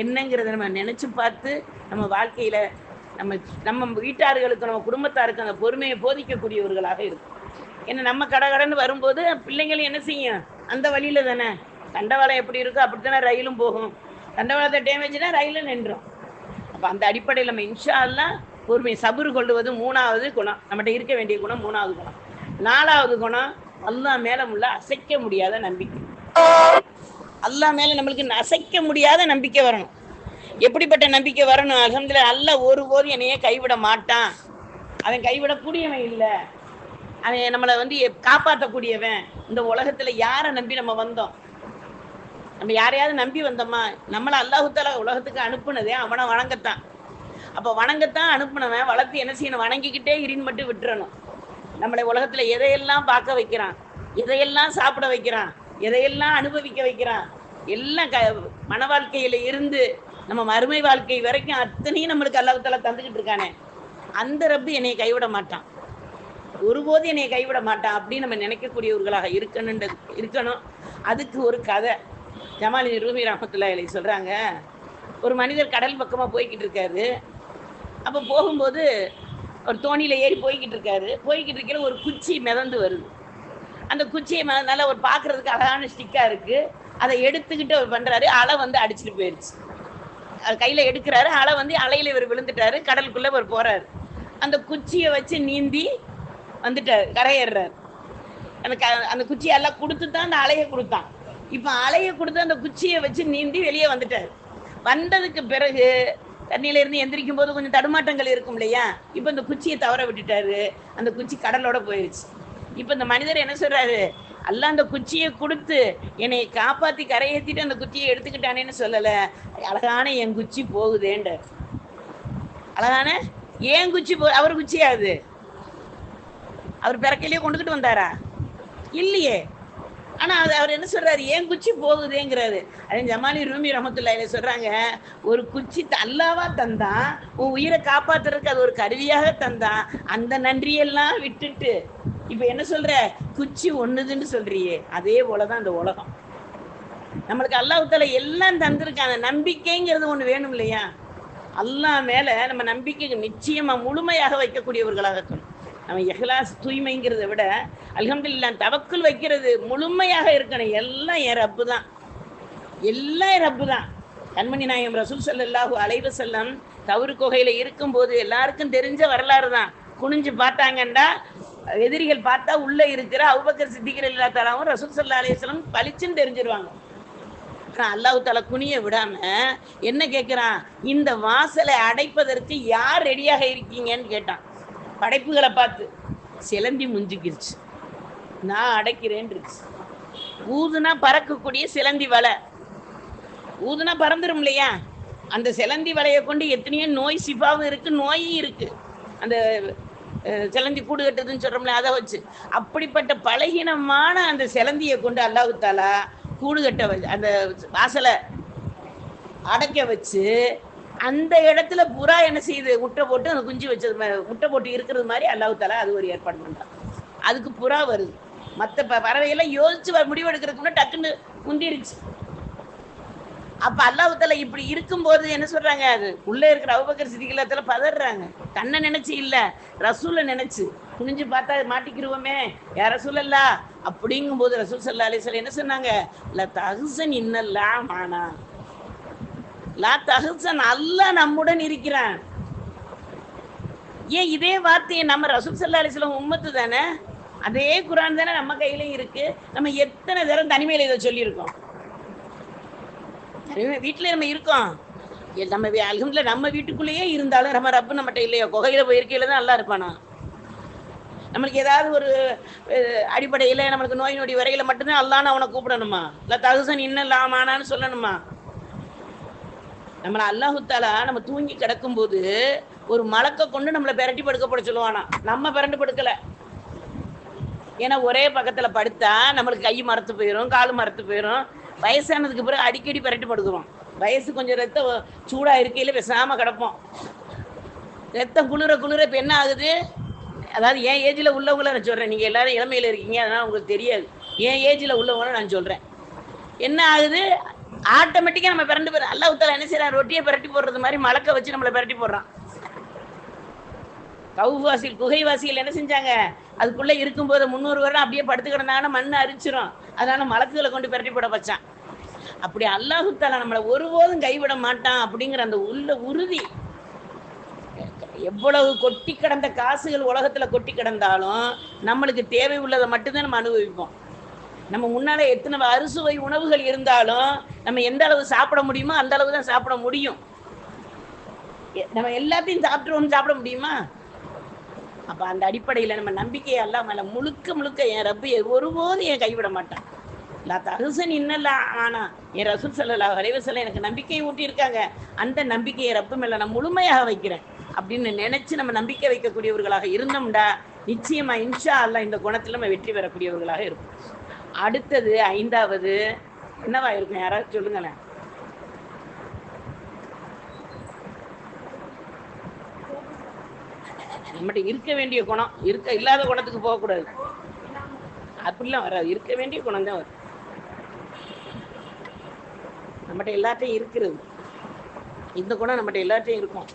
என்னங்கிறத நம்ம நினைச்சு பார்த்து நம்ம வாழ்க்கையில நம்ம நம்ம வீட்டார்களுக்கு நம்ம குடும்பத்தாருக்கு அந்த பொறுமையை போதிக்கக்கூடியவர்களாக இருக்கும். ஏன்னா நம்ம கடகடன்னு வரும்போது பிள்ளைங்களும் என்ன செய்யும்? அந்த வழியில தானே. தண்டவாளம் எப்படி இருக்கோ அப்படித்தானே ரயிலும் போகும். தண்டவாளத்தை டேமேஜ்னா ரயிலும் நின்றோம். அப்போ அந்த அடிப்படையில் நம்ம இன்ஷால்லாம் பொறுமையை பொறுமை சபுறு கொள்வது மூணாவது குணம். நம்மகிட்ட இருக்க வேண்டிய குணம் மூணாவது குணம். நாலாவது குணம் அல்லா மேலே உள்ள அசைக்க முடியாத நம்பிக்கை. அல்லா மேலே நம்மளுக்கு நசைக்க முடியாத நம்பிக்கை வரணும். எப்படிப்பட்ட நம்பிக்கை வரணும்? அல்ஹம்துலில்லாஹ் ஒரு போது என்னையே கைவிட மாட்டான். அவன் கைவிடக்கூடியவன் இல்லை. அவன் நம்மளை வந்து எப்- காப்பாற்றக்கூடியவன் இந்த உலகத்தில் யாரை நம்பி நம்ம வந்தோம்? நம்ம யாரையாவது நம்பி வந்தோமா? நம்மளை அல்லாஹுத்தால உலகத்துக்கு அனுப்புனதே அவனை வணங்கத்தான். அப்போ வணங்கத்தான் அனுப்புனவன் வளர்த்து என்ன செய்யணும்? வணங்கிக்கிட்டே இரின்னு மட்டும் விட்டுறணும். நம்மளை உலகத்தில் எதையெல்லாம் பார்க்க வைக்கிறான்? எதையெல்லாம் சாப்பிட வைக்கிறான்? எதையெல்லாம் அனுபவிக்க வைக்கிறான்? எல்லாம் க மன வாழ்க்கையில இருந்து நம்ம மறுமை வாழ்க்கை வரைக்கும் அத்தனையும் நம்மளுக்கு அல்லாஹுத்தாலா தந்துக்கிட்டு இருக்கானே. அந்த ரப்பு என்னை கைவிட மாட்டான். ஒருபோது என்னை கைவிட மாட்டான் அப்படின்னு நம்ம நினைக்கக்கூடியவர்களாக இருக்கணும் இருக்கணும். அதுக்கு ஒரு கதை. ஜமாலி ரூமி ரஹமத்துல்லா இலை சொல்றாங்க. ஒரு மனிதர் கடல் பக்கமாக போய்கிட்டு இருக்காரு. அப்போ போகும்போது ஒரு தோணியில ஏறி போய்கிட்டு இருக்காரு. போய்கிட்டு இருக்கிற ஒரு குச்சி மிதந்து வருது. அந்த குச்சியை நல்லா ஒரு பார்க்கறதுக்கு அழகான ஸ்டிக்காக இருக்குது அதை எடுத்துக்கிட்டு அவர் பண்ணுறாரு அலை வந்து அடிச்சிட்டு போயிடுச்சு அது கையில் எடுக்கிறாரு. அலை வந்து அலையில இவர் விழுந்துட்டாரு. கடலுக்குள்ளே இவர் போகிறாரு அந்த குச்சியை வச்சு நீந்தி வந்துட்டார். கரையேறாரு அந்த க அந்த குச்சியை எல்லாம் கொடுத்து தான் அந்த அலையை கொடுத்தான். இப்போ அலையை கொடுத்து அந்த குச்சியை வச்சு நீந்தி வெளியே வந்துட்டாரு. வந்ததுக்கு பிறகு தண்ணியிலேருந்து எந்திரிக்கும் போது கொஞ்சம் தடுமாட்டங்கள் இருக்கும் இல்லையா? இப்போ இந்த குச்சியை தவற விட்டுட்டாரு. அந்த குச்சி கடலோட போயிடுச்சு இப்போ இந்த மனிதர் என்ன சொல்றாரு? அல்ல அந்த குச்சியை கொடுத்து என்னை காப்பாத்தி கரையேற்றிட்டு அந்த குச்சியை எடுத்துக்கிட்டானேன்னு சொல்லலை. அழகான என் குச்சி போகுதேன்ற அழகான? ஏன் குச்சி போ அவர் குச்சியா அது? அவர் பிறக்கையிலேயே கொண்டுகிட்டு வந்தாரா? இல்லையே. ஆனா அது அவர் என்ன சொல்றாரு? ஏன் குச்சி போகுதேங்கிறாரு. அதே ஜமாலி ரூமி ரஹமத்துல்லாயில சொல்றாங்க ஒரு குச்சி அல்லாவா தந்தான் உன் உயிரை காப்பாத்துறதுக்கு அது ஒரு கருவியாக தந்தான் அந்த நன்றியெல்லாம் விட்டுட்டு இப்ப என்ன சொல்ற? குச்சி ஒண்ணுதுன்னு சொல்றியே. அதே போலதான் அந்த உலகம். நம்மளுக்கு அல்லாஹால எல்லாம் தந்திருக்காங்க. நம்பிக்கைங்கிறது ஒண்ணு வேணும் இல்லையா? அல்லா மேல நம்ம நம்பிக்கை நிச்சயமா முழுமையாக வைக்கக்கூடியவர்களாக இருக்கணும். நம்ம எஹ்லாஸ் தூய்மைங்கிறத விட அல்ஹம்துல் இல்லாம தவக்குள் வைக்கிறது முழுமையாக இருக்கணும். எல்லாம் என் ரப்பு தான். எல்லாம் என் ரப்பு தான். கண்மணி நாயகம் ரசூல் சல்லாஹூ அலைவ செல்லம் தவறு குகையில இருக்கும்போது எல்லாருக்கும் தெரிஞ்ச வரலாறு தான். குனிஞ்சு பார்த்தாங்கண்டா எதிரிகள் பார்த்தா உள்ள இருக்கிற அவுபக்கர் சித்திகர் இல்லா தலாவும் ரசூல் சல்லா அலைஹி பளிச்சுன்னு தெரிஞ்சிருவாங்க. அல்லாஹு அல்லாஹ் தாலா குனிய விடாம என்ன கேட்கிறான் இந்த வாசலை அடைப்பதற்கு யார் ரெடியாக இருக்கீங்கன்னு கேட்டான். படைப்புகளை பார்த்து சிலந்தி முஞ்சிக்கிருச்சு. நான் அடைக்கிறேன் இருக்கு ஊதுனா பறக்கக்கூடிய சிலந்தி வலை. ஊதுனா பறந்துடும் இல்லையா? அந்த சிலந்தி வலையை கொண்டு எத்தனையோ நோய் சிபாவும் இருக்கு நோயும் இருக்கு. அந்த சிலந்தி கூடு கட்டுதுன்னு சொல்றோம்ல அதை வச்சு. அப்படிப்பட்ட பலகீனமான அந்த சிலந்தியை கொண்டு அல்லாஹு தாலா கூடு கட்ட வச்சு அந்த வாசலை அடைக்க வச்சு அந்த இடத்துல புறா என்ன செய்யுது? முட்டை போட்டு அந்த குஞ்சு வச்சது முட்டை போட்டு இருக்கிறது மாதிரி அல்லாஹு தாலா அது ஒரு ஏற்பாடு பண்றான். அதுக்கு புறா வருது. மற்ற பறவையெல்லாம் யோசிச்சு வ- முடிவெடுக்கிறதுக்கு முன்னாடி டக்குன்னு முந்திருச்சு. அப்ப அல்லாஹ் இப்படி இருக்கும்போது என்ன சொல்றாங்க? அது உள்ள இருக்கிற அவுபக்கர் சிதிகளத்துல பதறாங்க தன்னை நினைச்சு இல்ல ரசூலை நினைச்சு. குனிஞ்சு பார்த்தா மாட்டிக்கிருவோமே. யார ரசூலல்லா? அப்படிங்கும்போது ரசூல் சல்லா அலிஸ்லாம் என்ன சொன்னாங்க? லா தகுசன் இன்னல்லா மானா. லா தகுசன் அல்ல நம்முடன் இருக்கிறான். ஏன் இதே வார்த்தையை நம்ம ரசூல் சல்லா அலிஸ்லாம் உம்மத்து தானே? அதே குரான் தானே நம்ம கையிலையும் இருக்கு. நம்ம எத்தனை தரம் தனிமையில் இதை சொல்லியிருக்கோம்? வீட்டுல நம்ம இருக்கோம். நம்ம அலகம்ல நம்ம வீட்டுக்குள்ளேயே இருந்தாலும் நம்ம ரப்பு நம்மகிட்ட இல்லையோ? குகையில போயிருக்கையில தான் நல்லா இருப்பானா? நம்மளுக்கு ஏதாவது ஒரு அடிப்படையில் அடிப்படையில நம்மளுக்கு நோய் நொடி வரையில மட்டும்தான் அல்லான்னு அவனை கூப்பிடணுமா? இல்ல தகுசன் இன்னும் இல்லாமானான்னு சொல்லணுமா? நம்மளை அல்லாஹுத்தாலா நம்ம தூங்கி கிடக்கும்போது ஒரு மலக்க கொண்டு நம்மளை பெரட்டி படுக்க போட சொல்லுவானா? நம்ம பிறண்டு படுக்கல. ஏன்னா ஒரே பக்கத்துல படுத்தா நம்மளுக்கு கை மரத்து போயிடும் கால் மரத்து போயிடும் வயசானதுக்கு பிறகு அடிக்கடி பரட்டு படுக்கிறோம் வயசு கொஞ்சம் ரத்தம் சூடாக இருக்கையில் பேசாமல் கிடப்போம். ரத்தம் குளிர குளிர இப்போ என்ன ஆகுது? அதாவது என் ஏஜில் உள்ளவங்கள நான் சொல்கிறேன் நீங்கள் எல்லோரும் இளமையில இருக்கீங்க அதனால் உங்களுக்கு தெரியாது. என் ஏஜில் உள்ளவங்கள நான் சொல்கிறேன் என்ன ஆகுது? ஆட்டோமேட்டிக்காக நம்ம பிறண்டு போயிடும் அல்லாஹ் தாலா என்ன செய்யறான் ரொட்டியை பிரட்டி போடுறது மாதிரி மலக்க வச்சு நம்மளை பிரட்டி போடுறான். கவுவாசிகள் குகைவாசிகள் என்ன செஞ்சாங்க? அதுக்குள்ளே இருக்கும்போது முந்நூறு வருடம் அப்படியே படுத்து கிடந்தாங்கன்னா மண் அரிச்சிரும். அதனால மலக்குகளை கொண்டு பிரட்டி போட வச்சான். அப்படி அல்லாஹு தாலா நம்மளை ஒருபோதும் கைவிட மாட்டான் அப்படிங்கிற அந்த உள்ள உறுதி. எவ்வளவு கொட்டி கிடந்த காசுகள் உலகத்துல கொட்டி கிடந்தாலும் நம்மளுக்கு தேவை உள்ளதை மட்டும்தான் நம்ம அனுபவிப்போம். நம்ம முன்னால எத்தனை அறுசுவை உணவுகள் இருந்தாலும் நம்ம எந்த அளவு சாப்பிட முடியுமோ அந்த அளவு தான் சாப்பிட முடியும். நம்ம எல்லாத்தையும் சாப்பிட்டுருவோம் சாப்பிட முடியுமா? அப்ப அந்த அடிப்படையில நம்ம நம்பிக்கை எல்லாம் மேல முழுக்க முழுக்க என் ரப்பு ஒருபோதும் என் கைவிட மாட்டான். லா தகுசன் இன்னல்லா ஆனா என் ரசூல் சல்லா வரைவசல்ல எனக்கு நம்பிக்கையை ஊட்டி இருக்காங்க அந்த நம்பிக்கையை ரப்பு மேல நான் முழுமையாக வைக்கிறேன் அப்படின்னு நினைச்சு நம்ம நம்பிக்கை வைக்கக்கூடியவர்களாக இருந்தோம்டா நிச்சயமா இன்ஷா அல்லாஹ் இந்த குணத்துல நம்ம வெற்றி பெறக்கூடியவர்களாக இருக்கும் அடுத்தது ஐந்தாவது என்னவா இருக்கும்? யாராவது சொல்லுங்களேன். நம்மகிட்ட இருக்க வேண்டிய குணம் இருக்க இல்லாத குணத்துக்கு போகக்கூடாது. அப்படிலாம் வராது. இருக்க வேண்டிய குணம் தான் வரும். நம்மகிட்ட எல்லாத்தையும் இருக்கிறது. இந்த குணம் நம்மகிட்ட எல்லாத்தையும் இருக்கும்.